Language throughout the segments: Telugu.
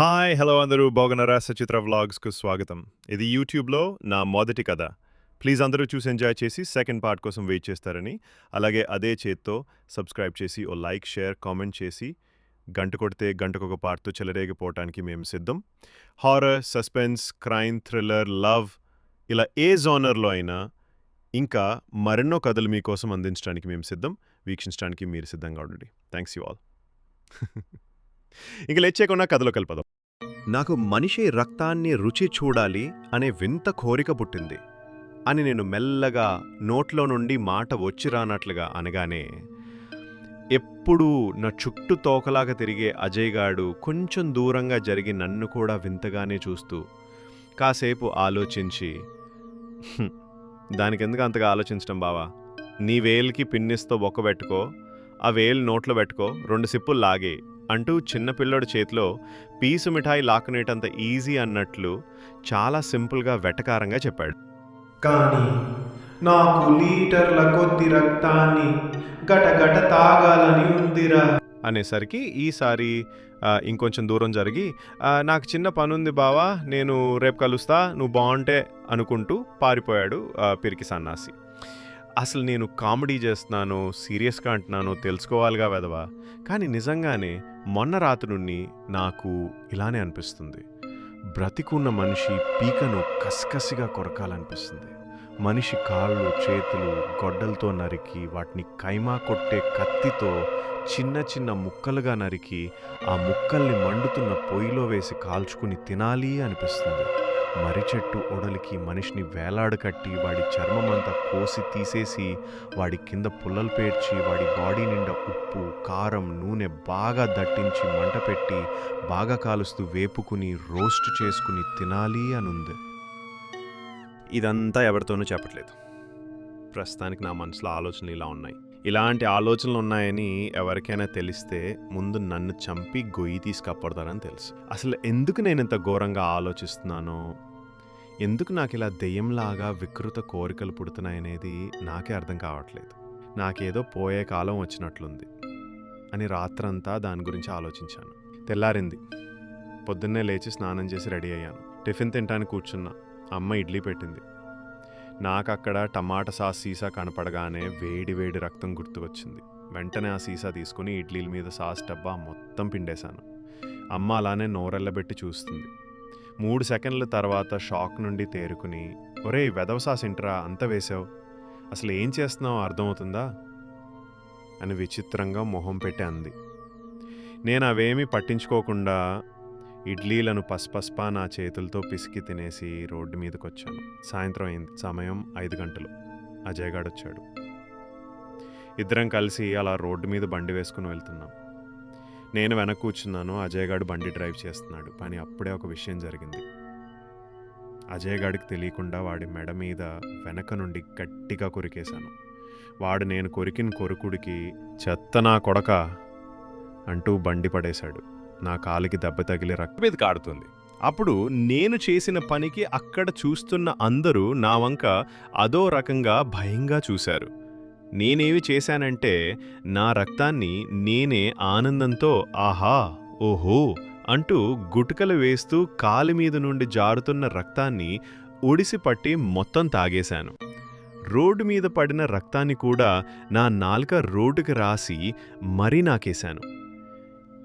హాయ్ హలో అందరూ. బాగున్నారా? సచిత్ర వ్లాగ్స్కు స్వాగతం. ఇది యూట్యూబ్లో నా మొదటి కథ. ప్లీజ్ అందరూ చూసి ఎంజాయ్ చేసి సెకండ్ పార్ట్ కోసం వెయిట్ చేస్తారని. అలాగే అదే చేత్తో సబ్స్క్రైబ్ చేసి ఓ లైక్ షేర్ కామెంట్ చేసి గంట కొడితే గంటకొక పార్ట్తో చెలరేగిపోవటానికి మేము సిద్ధం. Horror suspense crime thriller love ఇలా ఏ జోనర్లో అయినా ఇంకా మరెన్నో కథలు మీకోసం అందించడానికి మేము సిద్ధం. వీక్షించడానికి మీరు సిద్ధంగా ఉండండి. Thanks you all. ఇంక లేచేయకుండా కథలో కలపదాం నాకు మనిషి రక్తాన్ని రుచి చూడాలి అనే వింత కోరిక పుట్టింది. అని నేను మెల్లగా నోట్లో నుండి మాట వచ్చి రానట్లుగా అనగానే ఎప్పుడూ నా చుట్టూ తోకలాగా తిరిగే అజయ్ గాడు కొంచెం దూరంగా జరిగి నన్ను కూడా వింతగానే చూస్తూ కాసేపు ఆలోచించి దానికెందుకు అంతగా ఆలోచించడం బావా? నీ వేలికి పిన్నిస్తో బొక్క పెట్టుకో ఆ వేలు నోట్లో పెట్టుకో రెండు సిప్పులు లాగే అంటూ చిన్న పిల్లోడి చేతిలో పీసు మిఠాయి లాక్కునేటంత ఈజీ అన్నట్లు చాలా సింపుల్గా వెటకారంగా చెప్పాడు. కానీ నాకు లీటర్ల కొద్ది రక్తాన్ని గటగట తాగాలని ఉందిరా. అనేసరికి ఈసారి ఇంకొంచెం దూరం జరిగి "ఆ, నాకు చిన్న పనుంది బావా నేను రేపు కలుస్తా నువ్వు బాగుంటే అనుకుంటూ పారిపోయాడు పిరికి సన్నాసి. అసలు నేను కామెడీ చేస్తున్నాను సీరియస్గా అంటున్నాను తెలుసుకోవాలిగా వెదవా. కానీ నిజంగానే మొన్న రాత్రి నుండి నాకు ఇలానే అనిపిస్తుంది. బ్రతికున్న మనిషి పీకను కసికసిగా కొరకాలనిపిస్తుంది. మనిషి కాళ్ళు చేతులు గొడ్డలతో నరికి వాటిని కైమా కొట్టే కత్తితో చిన్న చిన్న ముక్కలుగా నరికి ఆ ముక్కల్ని మండుతున్న పొయ్యిలో వేసి కాల్చుకుని తినాలి అనిపిస్తుంది. మర్రి చెట్టు ఒడలికి మనిషిని వేలాడకట్టి వాడి చర్మం అంతా కోసి తీసేసి వాడి కింద పుల్లలు పేర్చి వాడి బాడీ నిండా ఉప్పు కారం నూనె బాగా దట్టించి మంట పెట్టి బాగా కాలుస్తూ వేపుకుని రోస్ట్ చేసుకుని తినాలి అనుంది. ఇదంతా ఎవరితోనూ చెప్పట్లేదు. ప్రస్తుతానికి నా మనసులో ఆలోచనలు ఇలా ఉన్నాయి. ఇలాంటి ఆలోచనలు ఉన్నాయని ఎవరికైనా తెలిస్తే ముందు నన్ను చంపి గొయ్యి తీసుకపడతారని తెలుసు. అసలు ఎందుకు నేను ఇంత ఘోరంగా ఆలోచిస్తున్నానో? ఎందుకు నాకు ఇలా దెయ్యంలాగా వికృత కోరికలు పుడుతున్నాయనేది నాకే అర్థం కావట్లేదు. నాకేదో పోయే కాలం వచ్చినట్లుంది అని రాత్రంతా దాని గురించి ఆలోచించాను. తెల్లారింది. పొద్దున్నే లేచి స్నానం చేసి రెడీ అయ్యాను. టిఫిన్ తింటానికి కూర్చున్నా. అమ్మ ఇడ్లీ పెట్టింది. నాకు అక్కడ టమాటా సాస్ సీసా కనపడగానే వేడి వేడి రక్తం గుర్తుకొచ్చింది వెంటనే ఆ సీసా తీసుకుని ఇడ్లీల మీద సాస్ డబ్బా మొత్తం పిండేశాను. అమ్మ అలానే నోరెళ్ళబెట్టి చూస్తుంది. మూడు సెకండ్ల తర్వాత షాక్ నుండి తేరుకుని ఒరే వెదవ సాస్ ఇంటరా అంత వేసావు అసలు ఏం చేస్తున్నావు? అర్థమవుతుందా? అని విచిత్రంగా మొహం పెట్టి అంది. నేను అవేమీ పట్టించుకోకుండా ఇడ్లీలను పస్పస్పా నా చేతులతో పిసికి తినేసి రోడ్డు మీదకి వచ్చాను సాయంత్రం అయింది. సమయం ఐదు గంటలు. అజయ్ వచ్చాడు ఇద్దరం కలిసి అలా రోడ్డు మీద బండి వేసుకుని వెళ్తున్నాం. నేను వెనక కూర్చున్నాను అజయ్ గాడు బండి డ్రైవ్ చేస్తున్నాడు. కానీ అప్పుడే ఒక విషయం జరిగింది. అజయ్ గాడికి తెలియకుండా వాడి మెడ మీద వెనక నుండి గట్టిగా కొరికేశాను. వాడు నేను కొరికిన కొరుకుడికి చెత్త నా కొడక అంటూ బండి పడేశాడు. నా కాలికి దెబ్బ తగిలి రక్తం మీద కాడుతుంది అప్పుడు నేను చేసిన పనికి అక్కడ చూస్తున్న అందరూ నా వంక అదో రకంగా భయంగా చూశారు. నేనేమి చేశానంటే నా రక్తాన్ని నేనే ఆనందంతో ఆహా ఓహో అంటూ గుటకలు వేస్తూ కాలి మీద నుండి జారుతున్న రక్తాన్ని ఒడిసి పట్టి మొత్తం తాగేశాను. రోడ్డు మీద పడిన రక్తాన్ని కూడా నా నాలుక రోడ్డుకి రాసి మరీ నాకేశాను.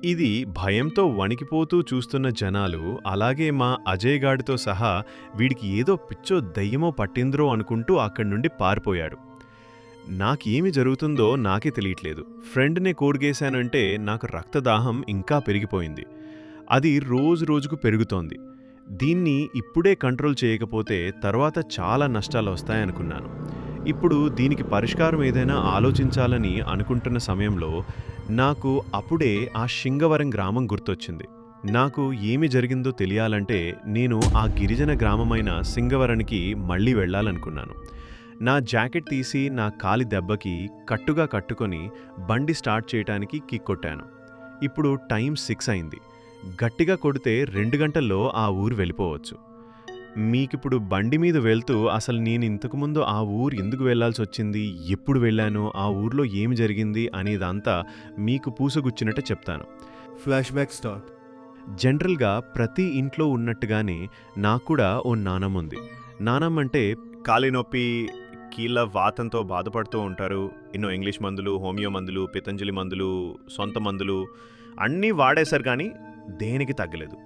ఇది భయంతో వణికిపోతూ చూస్తున్న జనాలు అలాగే మా అజయ్ గాడితో సహా వీడికి ఏదో పిచ్చో దయ్యమో పట్టింద్రో అనుకుంటూ అక్కడి నుండి పారిపోయాడు. నాకేమి జరుగుతుందో నాకే తెలియట్లేదు. ఫ్రెండ్నే కోడిగేశానంటే నాకు రక్తదాహం ఇంకా పెరిగిపోయింది. అది రోజు రోజుకు పెరుగుతోంది. దీన్ని ఇప్పుడే కంట్రోల్ చేయకపోతే తర్వాత చాలా నష్టాలు వస్తాయనుకున్నాను. ఇప్పుడు దీనికి పరిష్కారం ఏదైనా ఆలోచించాలని అనుకుంటున్న సమయంలో నాకు అప్పుడే ఆ శింగవరం గ్రామం గుర్తొచ్చింది. నాకు ఏమి జరిగిందో తెలియాలంటే నేను ఆ గిరిజన గ్రామమైన సింగవరానికి మళ్ళీ వెళ్ళాలనుకున్నాను. నా జాకెట్ తీసి నా కాలి దెబ్బకి కట్టుగా కట్టుకొని బండి స్టార్ట్ చేయటానికి కిక్ కొట్టాను ఇప్పుడు టైం సిక్స్ అయింది. గట్టిగా కొడితే రెండు గంటల్లో ఆ ఊరు వెళ్ళిపోవచ్చు. మీకిప్పుడు బండి మీద వెళ్తూ అసలు నేను ఇంతకుముందు ఆ ఊరు ఎందుకు వెళ్ళాల్సి వచ్చింది? ఎప్పుడు వెళ్ళాను? ఆ ఊర్లో ఏమి జరిగింది? అనేదంతా మీకు పూసగుచ్చినట్టు చెప్తాను. ఫ్లాష్ బ్యాక్ స్టార్ట్ జనరల్గా ప్రతి ఇంట్లో ఉన్నట్టుగానే నాకు కూడా ఓ నానమ్మ ఉంది. నానమ్మ అంటే కాలి నొప్పి కీళ్ళ వాతంతో బాధపడుతూ ఉంటారు. ఎన్నో ఇంగ్లీష్ మందులు హోమియో మందులు పితంజలి మందులు సొంత మందులు అన్నీ వాడేశారు కానీ దేనికి తగ్గలేదు.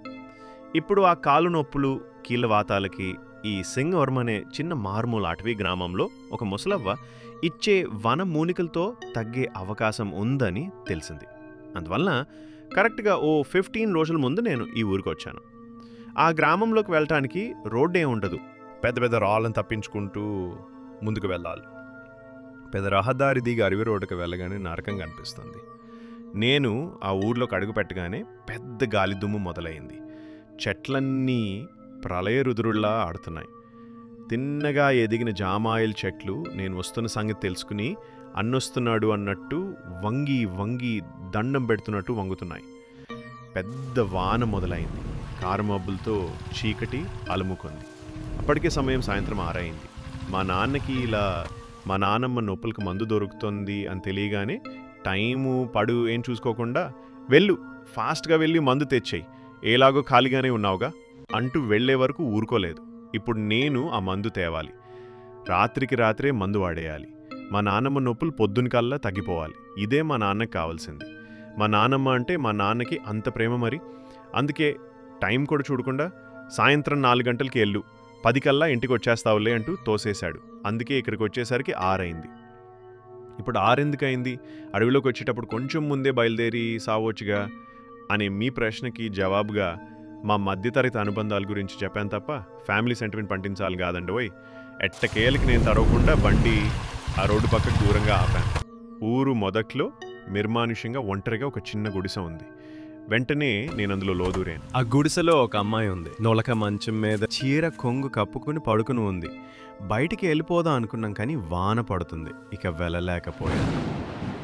ఇప్పుడు ఆ కాలు నొప్పులు కీళ్ళవాతాలకి ఈ సింగవరం అనే చిన్న మార్మూల అటవీ గ్రామంలో ఒక ముసలవ్వ ఇచ్చే వన మూలికలతో తగ్గే అవకాశం ఉందని తెలిసింది. అందువలన కరెక్ట్గా ఓ ఫిఫ్టీన్ రోజుల ముందు నేను ఈ ఊరికి వచ్చాను. ఆ గ్రామంలోకి వెళ్ళటానికి రోడ్డే ఉండదు. పెద్ద పెద్ద రాళ్ళని తప్పించుకుంటూ ముందుకు వెళ్ళాలి. పెద్ద రహదారి దిగి అరవి రోడ్డుకి వెళ్ళగానే నరకం కనిపిస్తుంది. నేను ఆ ఊర్లోకి అడుగు పెట్టగానే పెద్ద గాలి దుమ్ము మొదలైంది. చెట్లన్నీ ప్రళయరుదురుల్లా ఆడుతున్నాయి. తిన్నగా ఎదిగిన జామాయిల్ చెట్లు నేను వస్తున్న సంగతి తెలుసుకుని అన్నొస్తున్నాడు అన్నట్టు వంగి వంగి దండం పెడుతున్నట్టు వంగుతున్నాయి. పెద్ద వాన మొదలైంది. కారుమబ్బులతో చీకటి అలుముకుంది. అప్పటికే సమయం సాయంత్రం ఆరైంది. మా నాన్నకి ఇలా మా నాన్నమ్మ నొప్పులకు మందు దొరుకుతుంది అని తెలియగానే టైము పడు ఏం చూసుకోకుండా వెళ్ళు ఫాస్ట్గా వెళ్ళి మందు తెచ్చేయి. ఏలాగో ఖాళీగానే ఉన్నావుగా. అంటూ వెళ్ళే వరకు ఊరుకోలేదు. ఇప్పుడు నేను ఆ మందు తేవాలి. రాత్రికి రాత్రే మందు వాడేయాలి. మా నాన్నమ్మ నొప్పులు పొద్దునకల్లా తగ్గిపోవాలి. ఇదే మా నాన్నకి కావాల్సింది. మా నాన్నమ్మ అంటే మా నాన్నకి అంత ప్రేమ మరి. అందుకే టైం కూడా చూడకుండా సాయంత్రం నాలుగు గంటలకి వెళ్ళు. పది కల్లా ఇంటికి వచ్చేస్తావులే అంటూ తోసేశాడు. అందుకే ఇక్కడికి వచ్చేసరికి ఆరైంది. ఇప్పుడు ఆరెందుకు అయింది అడవిలోకి వచ్చేటప్పుడు కొంచెం ముందే బయలుదేరి సావచ్చుగా? అనే మీ ప్రశ్నకి జవాబుగా మా మధ్యతరగతి అనుబంధాల గురించి చెప్పాను తప్ప ఫ్యామిలీ సెంటిమెంట్ పంటించాలి కాదండి పోయి ఎట్టకేలకి నేను తడవకుండా బండి ఆ రోడ్డు పక్కకు దూరంగా ఆపాను. ఊరు మొదట్లో నిర్మానుష్యంగా ఒంటరిగా ఒక చిన్న గుడిసె ఉంది. వెంటనే నేను అందులో లోదూరాను. ఆ గుడిసెలో ఒక అమ్మాయి ఉంది. నొలక మంచం మీద చీర కొంగు కప్పుకుని పడుకుని ఉంది. బయటికి వెళ్ళిపోదాం అనుకున్నాం కానీ వాన పడుతుంది. ఇక వెళ్ళలేకపోయాను.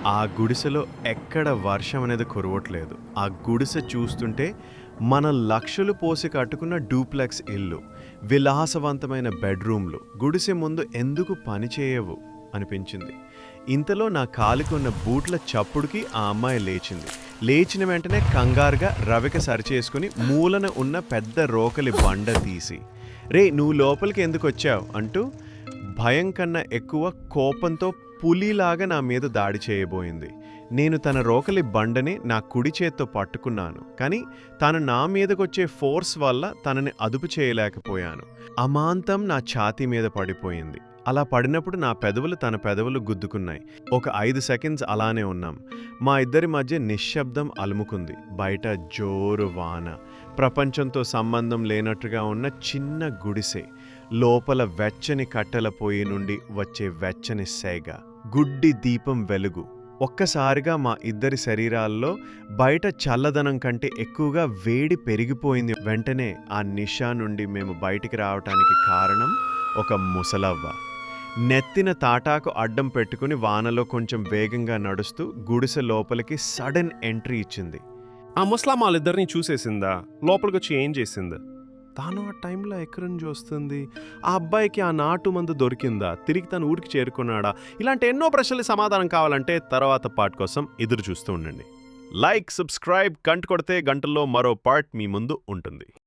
ఆ గుడిసెలో ఎక్కడ వర్షం అనేది కురవట్లేదు. ఆ గుడిసె చూస్తుంటే మన లక్షలు పోసి కట్టుకున్న డూప్లెక్స్ ఇల్లు విలాసవంతమైన బెడ్రూమ్లు గుడిసె ముందు ఎందుకు పని చేయవు అనిపించింది. ఇంతలో నా కాలుకున్న బూట్ల చప్పుడుకి ఆ అమ్మాయి లేచింది. లేచిన వెంటనే కంగారుగా రవిక సరిచేసుకుని మూలన ఉన్న పెద్ద రోకలి బండ తీసి రే నువ్వు లోపలికి ఎందుకు వచ్చావు? అంటూ భయం కన్నా ఎక్కువ కోపంతో పులిలాగా నా మీద దాడి చేయబోయింది. నేను తన రోకలి బండని నా కుడి చేత్తో పట్టుకున్నాను కానీ తాను నా మీదకొచ్చే ఫోర్స్ వల్ల తనని అదుపు చేయలేకపోయాను. అమాంతం నా ఛాతీ మీద పడిపోయింది. అలా పడినప్పుడు నా పెదవులు తన పెదవులు గుద్దుకున్నాయి. ఒక ఐదు సెకండ్స్ అలానే ఉన్నాం. మా ఇద్దరి మధ్య నిశ్శబ్దం అలుముకుంది. బయట జోరు వాన. ప్రపంచంతో సంబంధం లేనట్టుగా ఉన్న చిన్న గుడిసె. లోపల వెచ్చని కట్టెల పొయ్యి నుండి వచ్చే వెచ్చని సేగ. గుడ్డి దీపం వెలుగు. ఒక్కసారిగా మా ఇద్దరి శరీరాల్లో బయట చల్లదనం కంటే ఎక్కువగా వేడి పెరిగిపోయింది. వెంటనే ఆ నిషా నుండి మేము బయటికి రావటానికి కారణం ఒక ముసలవ్వ. నెత్తిన తాటాకు అడ్డం పెట్టుకుని వానలో కొంచెం వేగంగా నడుస్తూ గుడిసె లోపలికి సడన్ ఎంట్రీ ఇచ్చింది. ఆ ముసలమ్మ వాళ్ళిద్దరిని చూసేసిందా? లోపలికి వచ్చి ఏం చేసిందా? తాను ఆ టైంలో ఎక్కడి నుంచి వస్తుంది? ఆ అబ్బాయికి ఆ నాటు మందు దొరికిందా? తిరిగి తను ఊరికి చేరుకున్నాడా? ఇలాంటి ఎన్నో ప్రశ్నలు సమాధానం కావాలంటే తర్వాత పార్ట్ కోసం ఎదురు చూస్తూ ఉండండి. లైక్ సబ్స్క్రైబ్ కంటు కొడితే గంటల్లో మరో పార్ట్ మీ ముందు ఉంటుంది.